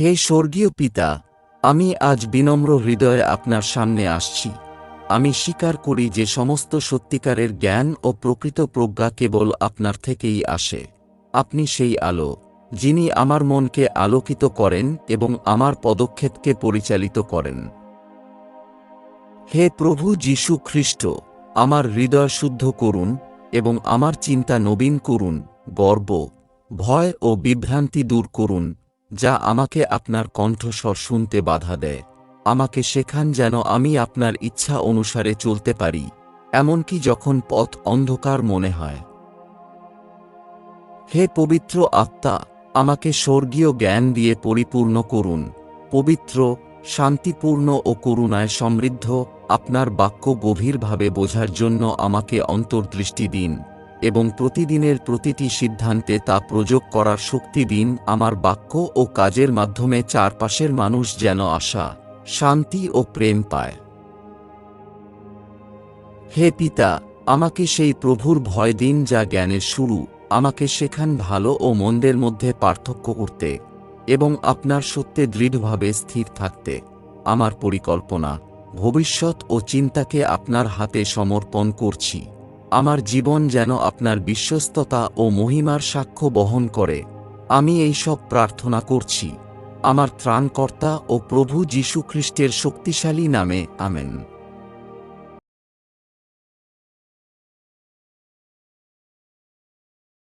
হে স্বর্গীয় পিতা, আমি আজ বিনম্র হৃদয়ে আপনার সামনে আসছি। আমি স্বীকার করি যে সমস্ত সত্যিকারের জ্ঞান ও প্রকৃত প্রজ্ঞা কেবল আপনার থেকেই আসে। আপনি সেই আলো, যিনি আমার মনকে আলোকিত করেন এবং আমার পদক্ষেপকে পরিচালিত করেন। হে প্রভু যীশু খ্রিস্ট, আমার হৃদয় শুদ্ধ করুন এবং আমার চিন্তা নবীন করুন, গর্ব, ভয় ও বিভ্রান্তি দূর করুন। যা আমাকে আপনার কণ্ঠস্বর শুনতে বাধা দেয়। আমাকে শেখান যেন আমি আপনার ইচ্ছা অনুসারে চলতে পারি, এমনকি যখন পথ অন্ধকার মনে হয়। হে পবিত্র আত্মা, আমাকে স্বর্গীয় জ্ঞান দিয়ে পরিপূর্ণ করুন। পবিত্র, শান্তিপূর্ণ ও করুণায় সমৃদ্ধ আপনার বাক্য গভীরভাবে বোঝার জন্য আমাকে অন্তর্দৃষ্টি দিন। এবং প্রতিদিনের প্রতিটি সিদ্ধান্তে তা প্রয়োগ করার শক্তি দিন আমার বাক্য ও কাজের মাধ্যমে চারপাশের মানুষ যেন আশা, শান্তি ও প্রেম পায়। হে পিতা, আমাকে সেই প্রভুর ভয় দিন যা জ্ঞানের শুরু, আমাকে সেখান ভালো ও মন্দের মধ্যে পার্থক্য করতে এবং আপনার সত্যে দৃঢ়ভাবে স্থির থাকতে, আমার পরিকল্পনা, ভবিষ্যৎ ও চিন্তাকে আপনার হাতে সমর্পণ করছি। আমার জীবন যেন আপনার বিশ্বস্ততা ও মহিমার সাক্ষ্য বহন করে। আমি এই সব প্রার্থনা করছি। আমার ত্রাণকর্তা ও প্রভু যীশু খ্রিস্টের শক্তিশালী নামে, আমেন।